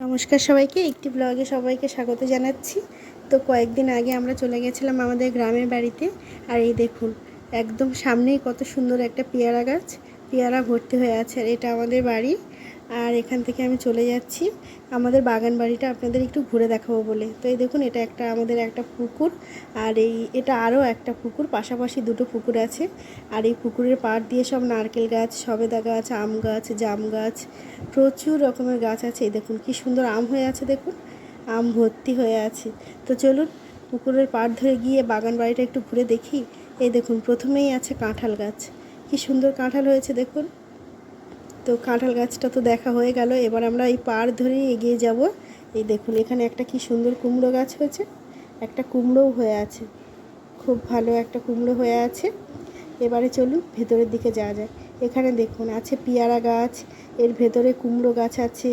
নমস্কার সবাইকে, একটি ব্লগে সবাইকে স্বাগত জানাচ্ছি। তো কয়েকদিন আগে আমরা চলে গেছিলাম আমাদের গ্রামের বাড়িতে, আর এই দেখুন, একদম সামনেই কত সুন্দর একটা পেয়ারা গাছ, পেয়ারা ভর্তি হয়ে আছে, আর এটা আমাদের বাড়ি। আর এখান থেকে আমি চলে যাচ্ছি। আমাদের বাগান বাড়িটা আপনাদের একটু ঘুরে দেখাবো বলে। তো এই দেখুন, এটা একটা, আমাদের একটা পুকুর। আর এই, এটা আরও একটা পুকুর, পাশাপাশি দুটো পুকুর আছে। আর এই পুকুরের পাড় দিয়ে সব নারকেল গাছ, সবেদা গাছ, আম গাছ, জাম গাছ, প্রচুর রকমের গাছ আছে। এই দেখুন, কি সুন্দর আম হয়ে আছে, দেখুন। আম ভর্তি হয়ে আছে। তো চলুন, পুকুরের পাড় ধরে গিয়ে বাগান বাড়িটা একটু ঘুরে দেখি। এই দেখুন, প্রথমেই আছে কাঁঠাল গাছ। কি সুন্দর কাঁঠাল হয়েছে, দেখুন। তো কাঁঠাল গাছটা তো দেখা হয়ে গেল। এবার আমরা এই পাড় ধরেই এগিয়ে যাব। এই দেখুন, এখানে একটা কি সুন্দর কুমড়ো গাছ হয়েছে। একটা কুমড়োও হয়ে আছে। খুব ভালো একটা কুমড়ো হয়ে আছে। এবারে চলুন ভেতরের দিকে যাওয়া যায় এখানে দেখুন, আছে পেয়ারা গাছ, এর ভেতরে কুমড়ো গাছ আছে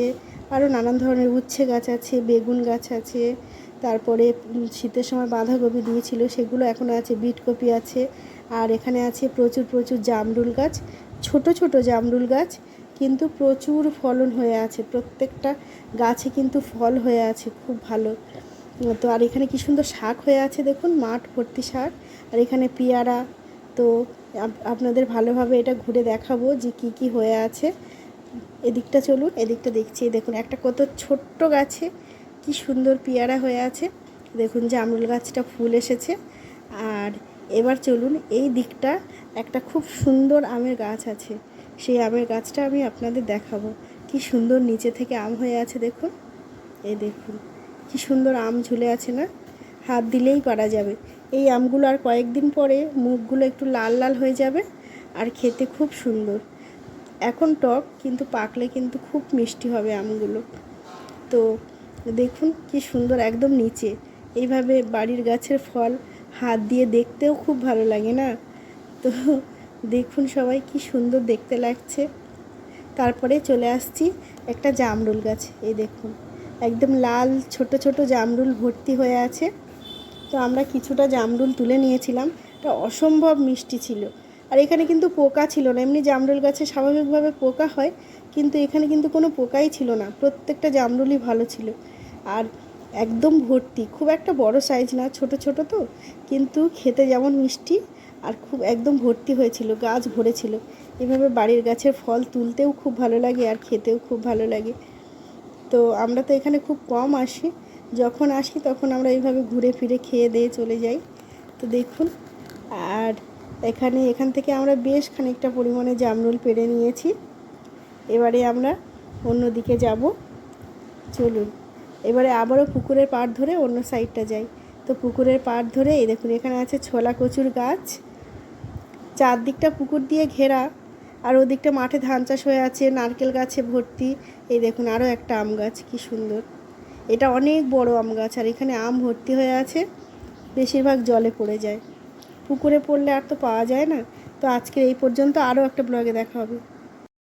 আরও নানান ধরনের উচ্ছে গাছ আছে, বেগুন গাছ আছে, তারপরে শীতের সময় বাঁধাকপি দিয়েছিল, সেগুলো এখন আছে, বিটকপি আছে, আর এখানে আছে প্রচুর প্রচুর জামরুল গাছ, ছোট ছোট জামরুল গাছ কিন্তু প্রচুর ফলন হয়ে আছে। প্রত্যেকটা গাছে কিন্তু ফল হয়ে আছে, খুব ভালো। তো আর এখানে কি সুন্দর শাক হয়ে আছে দেখুন, মাঠ ভর্তি শাক। আর এখানে পেয়ারা। তো আপনাদের ভালোভাবে এটা ঘুরে দেখাবো যে কি কি হয়ে আছে। এদিকটা চলুন, এদিকটা দেখছি। দেখুন, একটা কত ছোট্ট গাছে কি সুন্দর পেয়ারা হয়ে আছে। দেখুন জামরুল গাছটা ফুল এসেছে। আর এবার চলুন, এই দিকটা একটা খুব সুন্দর আমের গাছ আছে। সেই আমের গাছটা আমি আপনাদের দেখাবো। কি সুন্দর নিচে থেকে আম হয়ে আছে দেখুন। এই দেখুন, কি সুন্দর আম ঝুলে আছে না? হাত দিলেই পারা যাবে। এই আমগুলো আর কয়েকদিন পরে মুখগুলো একটু লাল লাল হয়ে যাবে আর খেতে খুব সুন্দর। এখন টক, কিন্তু পাকলে কিন্তু খুব মিষ্টি হবে আমগুলো। তো দেখুন, কি সুন্দর একদম নিচে। এইভাবে বাড়ির গাছের ফল হাত দিয়ে দেখতেও খুব ভালো লাগে না? তো দেখুন সবাই কি সুন্দর দেখতে লাগছে। তারপরে চলে আসছি একটা জামরুল গাছ, এই দেখুন। একদম লাল, ছোট ছোট জামরুল ভর্তি হয়ে আছে। তো আমরা কিছুটা জামরুল তুলে নিয়েছিলাম। এটা অসম্ভব মিষ্টি ছিল। আর এখানে কিন্তু পোকা ছিল না। এমনি জামরুল গাছে স্বাভাবিকভাবে পোকা হয়, কিন্তু এখানে কিন্তু কোনো পোকাই ছিল না। প্রত্যেকটা জামরুলই ভালো ছিল। আর একদম ভর্তি। খুব একটা বড় সাইজ না, ছোট ছোট তো। কিন্তু খেতে যেমন মিষ্টি আর খুব একদম ভর্তি হয়েছিল, গাছ ভরেছিল। এভাবে বাড়ির গাছের ফল তুলতেও খুব ভালো লাগে আর খেতেও খুব ভালো লাগে। তো আমরা তো এখানে খুব কম আসি। যখন আসি তখন আমরা এইভাবে ঘুরে ফিরে খেয়ে দিয়ে চলে যাই। তো দেখুন, আর এখানে, এখান থেকে আমরা বেশ খানিকটা পরিমাণে জামরুল পেড়ে নিয়েছি। এবারে আমরা অন্যদিকে যাব। চলুন, এবারে আবারও পুকুরের পাড় ধরে অন্য সাইডটা যাই। তো পুকুরের পাড় ধরে, এই দেখুন এখানে আছে ছোলা কচুর গাছ। চারদিকটা পুকুর দিয়ে ঘেরা, আর ওদিকটা মাঠে ধান চাষ হয়ে আছে, নারকেল গাছে ভর্তি। এই দেখুন আরও একটা আম গাছ, কি সুন্দর। এটা অনেক বড় আম গাছ, আর এখানে আম ভর্তি হয়ে আছে, বেশিরভাগ জলে পড়ে যায়। পুকুরে পড়লে আর তো পাওয়া যায় না। তো আজকে এই পর্যন্ত আরও একটা ব্লগে দেখা হবে।